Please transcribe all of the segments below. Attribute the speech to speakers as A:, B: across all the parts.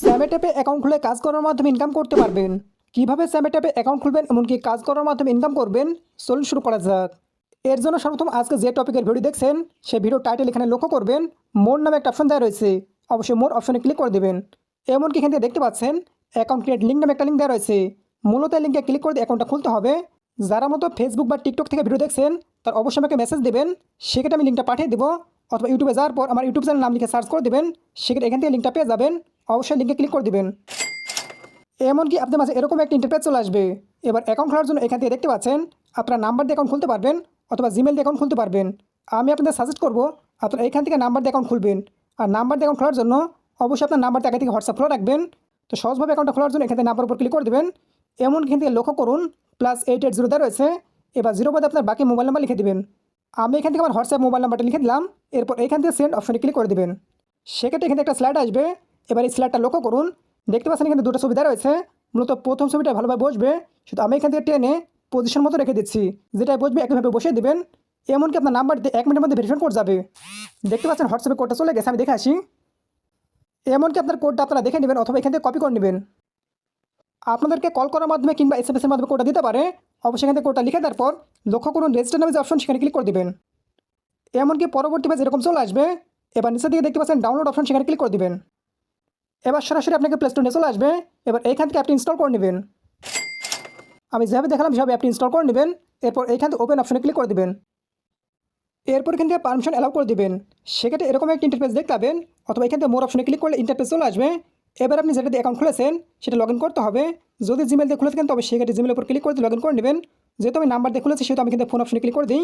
A: স্যামে ট্যাপে account খুলে কাজ করার মাধ্যমে ইনকাম করতে পারবেন। কীভাবে স্যামে ট্যাপে অ্যাকাউন্ট খুলবেন, এমনকি কাজ করার মাধ্যমে ইনকাম করবেন চলুন শুরু করা যাক। এর জন্য সর্বপ্রথম আজকে যে টপিকের ভিডিও দেখছেন সেই ভিডিও টাইটেল এখানে লক্ষ্য করবেন, মোর নামে একটা অপশন দেওয়া রয়েছে। অবশ্যই মোর অপশনে ক্লিক করে দেবেন। এমনকি এখান থেকে দেখতে পাচ্ছেন অ্যাকাউন্ট ক্রিয়েট লিঙ্ক নামে একটা লিঙ্ক দেওয়া রয়েছে। মূলত এই লিঙ্কে ক্লিক করে দিয়ে অ্যাকাউন্টটা খুলতে হবে। যারা মতো ফেসবুক বা টিকটক থেকে ভিডিও দেখছেন, তার অবশ্যই আমাকে মেসেজ দেবেন, সেক্ষেত্রে আমি লিঙ্কটা পাঠিয়ে দেবো, অথবা ইউটিউবে যাওয়ার পর আমার ইউটিউব চ্যানেল নাম লিখে সার্চ করে দেবেন, সেক্ষেত্রে এখান থেকে লিঙ্কটা পেয়ে যাবেন। অবশ্যই লিঙ্কে ক্লিক করে দেবেন। এমনকি আপনার মাঝে এরকম একটা ইন্টারপ্রেস চলে আসবে। এবার অ্যাকাউন্ট খোলার জন্য এখান থেকে দেখতে পাচ্ছেন, আপনার নাম্বার দিয়ে অ্যাকাউন্ট খুলতে পারবেন অথবা জিমেল দিয়ে অ্যাকাউন্ট খুলতে পারবেন। আমি আপনাদের সাজেস্ট করব, আপনারা এখান থেকে নাম্বার দিয়ে অ্যাকাউন্ট খুলবেন। আর নাম্বার দিয়ে অ্যাকাউন্ট খোলার জন্য অবশ্যই আপনার নাম্বারটা আগে থেকে হোয়াটসঅ্যাপ খোলা রাখবেন। তো সহজভাবে অ্যাকাউন্টটা খোলার জন্য এখান থেকে নাম্বার উপর ক্লিক করে দেবেন। এমন এখান থেকে লক্ষ্য করুন প্লাস এইট এইট জিরো দেওয়া রয়েছে। এবার জিরো বাদে আপনার বাকি মোবাইল নাম্বার লিখে দেবেন। আমি এখান থেকে আমার হোয়াটসঅ্যাপ মোবাইল নাম্বারটা লিখে দিলাম, এরপর এখান থেকে সেন্ড অপশনে ক্লিক করে দেবেন। সেক্ষেত্রে এখানে একটা স্লাইড আসবে। এবার এই স্লাইডটা লক্ষ্য করুন। দেখতে পাচ্ছেন এখানে দুটো সুবিধা রয়েছে। মূলত প্রথম ছবিটা ভালোভাবে বসবে। শুধু আমি এখান থেকে টেনে পজিশন মতো রেখে দিচ্ছি। যেটা বসবে একইভাবে বসিয়ে দেবেন। এমনকি আপনার নাম্বার এক মিনিটের মধ্যে ভেরিফাই কোড যাবে। দেখতে পাচ্ছেন হোয়াটসঅ্যাপে কোডটা চলে গেছে, আমি দেখে আসি। এমনকি আপনার কোডটা আপনারা দেখে নেবেন অথবা এখান থেকে কপি করে নেবেন। আপনাদেরকে কল করার মাধ্যমে কিংবা এস এম মাধ্যমে কোডটা দিতে পারে। অবশ্যই এখান থেকে কোডটা লিখে দেওয়ার পর লক্ষ্য করুন রেজিস্টার নামে যে অপশন সেখানে ক্লিক করে দেবেন। এমনকি পরবর্তী পেজ এরকম চলে আসবে। এবার নিচের দিকে দেখতে পাচ্ছেন ডাউনলোড অপশন সেখানে ক্লিক করে দেবেন। এবার সরাসরি আপনাকে প্লে স্টোরে চলে আসবে। এবার এইখান থেকে অ্যাপটি ইনস্টল করে নেবেন। আমি যেভাবে দেখালাম, সেভাবে অ্যাপটি ইনস্টল করে নেবেন। এরপর এইখান থেকে ওপেন অপশনে ক্লিক করে দেবেন। এরপর এখান থেকে পারমিশন অ্যালাউ করে দেবেন। সেক্ষেত্রে এরকম একটা ইন্টারফেস দেখতে পাবেন, অথবা এখান থেকে মোর অপশনে ক্লিক করলে ইন্টারফেস চলে আসবে। এবার আপনি যেটা দিয়ে অ্যাকাউন্ট খুলেছেন, সেটা লগ ইন করতে হবে। যদি জিমেল দিয়ে খুলে থাকেন তবে সেক্ষেত্রে জিমেলের উপর ক্লিক করে লগ ইন করে নেবেন। যেহেতু আমি নাম্বার দিয়ে খুলেছি, সেহেতু আমি কিন্তু ফোন অপশনে ক্লিক করে দিই।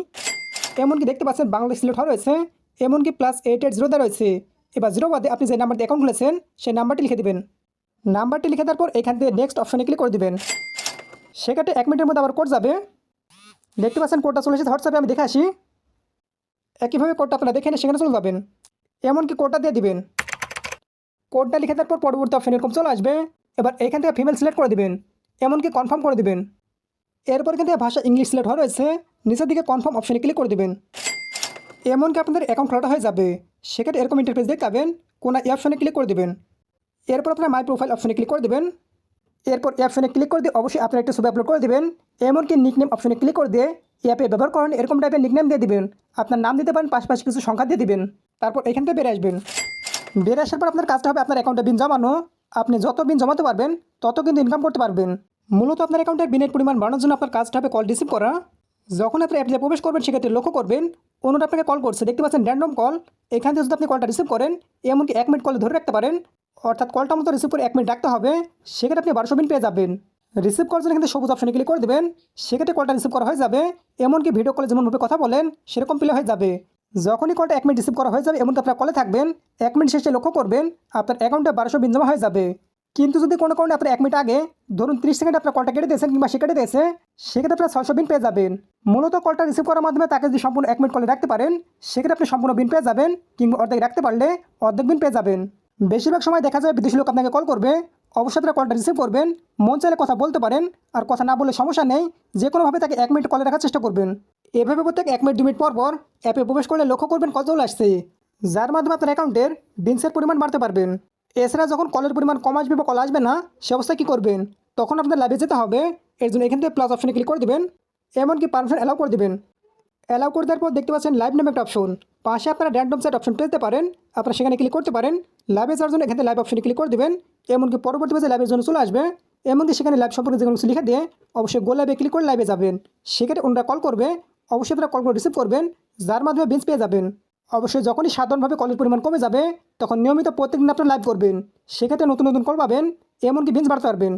A: এমনকি দেখতে পাচ্ছেন, বাংলাদেশ সিলেক্ট হওয়া রয়েছে। এমনকি প্লাস এইট এইট জিরো দেওয়া রয়েছে। এবার জিরো বাদে আপনি যে নাম্বার দিয়ে অ্যাকাউন্ট খুলেছেন, সেই নাম্বারটি লিখে দেবেন। নাম্বারটি লিখে দেওয়ার পর এখান থেকে নেক্সট অপশনে ক্লিক করে দেবেন। সেক্ষেত্রে এক মিনিটের মধ্যে আবার কোড যাবে। দেখতে পাচ্ছেন কোডটা চলে এসেছে, হোয়াটসঅ্যাপে আমি দেখে আসি। একইভাবে কোডটা আপনারা দেখে নিয়ে সেখানে চলে যাবেন। এমনকি কোডটা দিয়ে দিবেন। কোডটা লিখে দেওয়ার পর পরবর্তী অপশন এরকম চলে আসবে। এবার এখান থেকে ফিমেল সিলেক্ট করে দেবেন। এমনকি কনফার্ম করে দেবেন। এরপর এখান থেকে ভাষা ইংলিশ সিলেক্ট হওয়া রয়েছে। নিচের দিকে কনফার্ম অপশনে ক্লিক করে দেবেন। এমনকি আপনাদের অ্যাকাউন্ট খোলাটা হয়ে যাবে। সেক্ষেত্রে এরকম ইন্টারফেস দেখতে পাবেন কোনো এই অপশনে ক্লিক করে দেবেন। এরপর আপনার মাই প্রোফাইল অপশনে ক্লিক করে দেবেন। এরপর অপশনে ক্লিক করে দিয়ে অবশ্যই আপনার একটা ছবি আপলোড করে দেবেন। এমনকি নিকনেম অপশনে ক্লিক করে দিয়ে অ্যাপে ব্যবহার করেন এরকম টাইপের নিকনেম দিয়ে দেবেন। আপনার নাম দিতে পারেন, পাশাপাশি কিছু সংখ্যা দিয়ে দেবেন। তারপর এখান থেকে বেড়ে আসবেন। বেড়ে আসার পর আপনার কাজটা হবে আপনার অ্যাকাউন্টে বিন জমানো। আপনি যত বিন জমাতে পারবেন, তত কিন্তু ইনকাম করতে পারবেন। মূলত আপনার অ্যাকাউন্টে বিনের পরিমাণ বাড়ানোর জন্য আপনার কাজটা হবে কল রিসিভ করা। যখন আপনি অ্যাপে প্রবেশ করবেন, সেক্ষেত্রে লক্ষ্য করবেন, অন্যটা আপনাকে কল করছে। দেখতে পাচ্ছেন র্যান্ডম কল এখান থেকে যদি আপনি কলটা রিসিভ করেন, এমনকি এক মিনিট কল ধরে রাখতে পারেন, অর্থাৎ কলটা মতো রিসিভ করে এক মিনিট রাখতে হবে, সেক্ষেত্রে আপনি বারোশো মিনিট পেয়ে যাবেন। রিসিভ করার জন্য এখানে সবুজ অপশনে ক্লিক করে দেবেন, সেক্ষেত্রে কলটা রিসিভ করা হয়ে যাবে, এমনকি ভিডিও কলে যেমনভাবে কথা বলেন, সেরকম প্লে হয়ে যাবে। যখনই কলটা এক মিনিট রিসিভ করা হয়ে যাবে, এমনকি আপনার কলে থাকবেন, এক মিনিট শেষে লক্ষ্য করবেন, আপনার অ্যাকাউন্টে বারোশো বিন জমা হয়ে যাবে। কিন্তু যদি কোনো কারণে আপনার এক মিনিট আগে ধরুন তিরিশ সেকেন্ড আপনার কলটা কেটে দিয়েছেন কিংবা সে কেটে দিয়েছে, সেক্ষেত্রে আপনার ছয়শো বিন পেয়ে যাবেন। মূলত কলটা রিসিভ করার মাধ্যমে তাকে যদি সম্পূর্ণ এক মিনিট কলে রাখতে পারেন, সেক্ষেত্রে আপনি সম্পূর্ণ বিন পেয়ে যাবেন কিংবা অর্ধেক রাখতে পারলে অর্ধেক বিন পেয়ে যাবেন। বেশিরভাগ সময় দেখা যায় বিদেশি লোক আপনাকে কল করবে, অবশ্যই আপনারা কলটা রিসিভ করবেন, মন চাইলে কথা বলতে পারেন, আর কথা না বললে সমস্যা নেই, যে কোনোভাবে তাকে এক মিনিট কলে রাখার চেষ্টা করবেন। এভাবে প্রত্যেক এক মিনিট দু মিনিট পর পর অ্যাপে প্রবেশ করলে লক্ষ্য করবেন কত চলে আসছে, যার মাধ্যমে আপনার অ্যাকাউন্টের বিনসের পরিমাণ বাড়তে পারবেন। এছাড়া যখন কলের পরিমাণ কম আসবে বা কল আসবে না, সে অবস্থায় কী করবেন? তখন আপনার লাইভে যেতে হবে। এর জন্য এখান থেকে প্লাস অপশনে ক্লিক করে দেবেন। এমনকি পারমিশন অ্যালাউ করে দেবেন। অ্যালাউ করে দেওয়ার পর দেখতে পাচ্ছেন লাইভ নামে একটা অপশন পাশে আপনারা র্যান্ডম সেট অপশন পেতে পারেন। আপনারা সেখানে ক্লিক করতে পারেন। লাইভে যাওয়ার জন্য এখান থেকে লাইভ অপশনে ক্লিক করে দেবেন। এমনকি পরবর্তী পেজে লাইভের জন্য চলে আসবে। এমনকি সেখানে লাইভ সম্পর্কে যে কোনো কিছু লিখে দিয়ে অবশ্যই গো লাইভে ক্লিক করে লাইভে যাবেন। সেক্ষেত্রে ওনারা কল করবে। অবশ্যই আপনারা কল করে রিসিভ করবেন। যার মাধ্যমে বেঞ্চ পেয়ে যাবেন। অবশ্যই যখনই সাধারণভাবে কলের পরিমাণ কমে যাবে, তখন নিয়মিত প্রত্যেকদিন আপনারা লাইভ করবেন। সেক্ষেত্রে নতুন নতুন কল পাবেন, এমনকি বিঞ্জ বাড়তে পারবেন।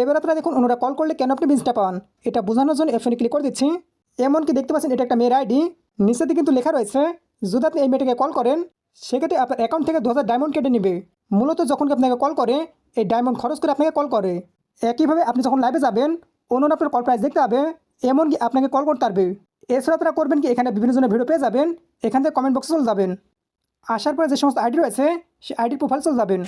A: এবার আপনারা দেখুন, ওনারা কল করলে কেন আপনি বিঞ্জটা পান? এটা বোঝানোর জন্য অপশনে ক্লিক করে দিচ্ছি। এমনকি দেখতে পাচ্ছেন, এটা একটা মেয়ের আইডি নিচেতে কিন্তু লেখা রয়েছে, যদি আপনি এই মেয়েটাকে কল করেন, সেক্ষেত্রে আপনার অ্যাকাউন্ট থেকে দু হাজার ডায়মন্ড কেটে নেবে। মূলত যখন আপনাকে কল করে, এই ডায়মন্ড খরচ করে আপনাকে কল করে। একইভাবে আপনি যখন লাইভে যাবেন অন্য আপনার কল প্রাইস দেখতে হবে এমনকি আপনাকে কল করতে পারবে। এছাড়া আপনারা করবেন কি? এখানে বিভিন্ন জনের ভিডিও পেয়ে যাবেন, এখান থেকে কমেন্ট বক্সে চলে যাবেন। আসার পরে যে সমস্ত আইডি রয়েছে, সেই আইডির প্রোফাইল চলে যাবেন।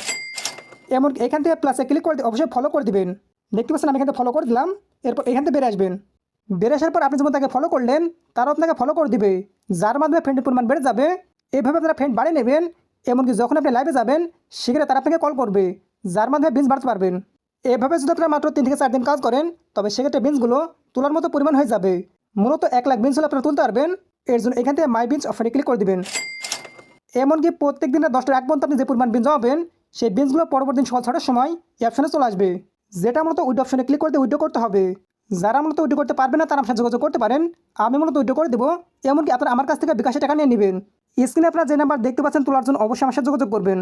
A: এমনকি এখান থেকে প্লাসে ক্লিক করে অবশ্যই ফলো করে দিবেন। দেখতে পাচ্ছেন আমি এখান থেকে ফলো করে দিলাম, এরপর এখান থেকে বেড়ে আসবেন। বেড়ে আসার পর আপনি যেমন তাকে ফলো করলেন, তারাও আপনাকে ফলো করে দিবে। যার মাধ্যমে ফ্রেন্ডের পরিমাণ বেড়ে যাবে, এভাবে আপনারা ফ্রেন্ড বাড়িয়ে নেবেন। এমনকি যখন আপনি লাইভে যাবেন, সেখানে তারা আপনাকে কল করবে, যার মাধ্যমে বিনস বাড়তে পারবেন। এভাবে যদি আপনারা মাত্র তিন থেকে চার দিন কাজ করেন, তবে সেক্ষেত্রে বিনসগুলো তোলার মতো পরিমাণ হয়ে যাবে। মূলত এক লাখ বিনস হলে আপনারা তুলতে পারবেন। এর জন্য এখান থেকে মাই বিনস অপশনে ক্লিক করে দিবেন। এমনকি প্রত্যেক দিনের দশটার এক পর্যন্ত আপনি যে পরিমাণ বিন জমাবেন সেই বিনসগুলো পরবর্তী সকাল ছটার সময় এই অপশনে চলে আসবে। যেটা মূলত উইডো অপশানে ক্লিক করতে উইডো করতে হবে। যারা মূলত উইডো করতে পারবে না, তারা সাথে যোগাযোগ করতে পারেন। আমি মূলত উইডো করে দেবো। এমনকি আপনারা আমার কাছ থেকে বিকাশে টাকা নিয়ে নেবেন। স্ক্রিনে আপনারা যে নাম্বার দেখতে পাচ্ছেন, তোলার জন্য অবশ্যই আমার সাথে যোগাযোগ করবেন।